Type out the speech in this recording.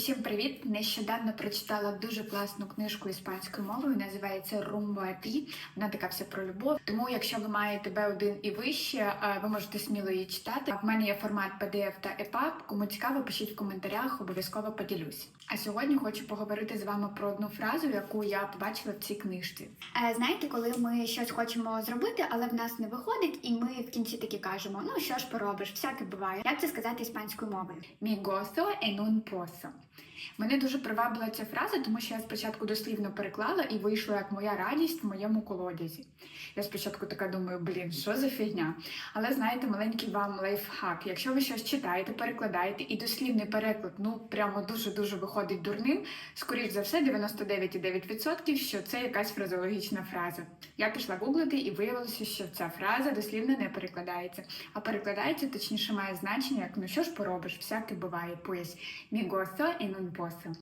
Усім привіт! Нещодавно прочитала дуже класну книжку іспанською мовою. Називається a. Вона така вся про любов. Тому, якщо ви маєте Б1 і вище, е, ви можете сміло її читати. В мене є формат PDF та EPUB. Кому цікаво, пишіть в коментарях, обов'язково поділюсь. А сьогодні хочу поговорити з вами про одну фразу, яку я побачила в цій книжці. Е, Знаєте, коли ми щось хочемо зробити, але в нас не виходить, і ми в кінці таки кажемо: ну що ж поробиш, всяке буває. Як це сказати іспанською мовою? Mi gozo en un pozo. Мене дуже привабила ця фраза, тому що я спочатку дослівно переклала і вийшла як моя радість в моєму колодязі. Я спочатку така думаю, блін, що за фігня? Але знаєте, маленький вам лайфхак. Якщо ви щось читаєте, перекладаєте, і дослівний переклад, ну прямо дуже-дуже виходить дурним, скоріш за все, 99,9%, що це якась фразеологічна фраза. Я пішла гуглити і виявилося, що ця фраза дослівно не перекладається, а перекладається, точніше, має значення як ну що ж поробиш, всяке буває. Пояс мігосо і нунпосо.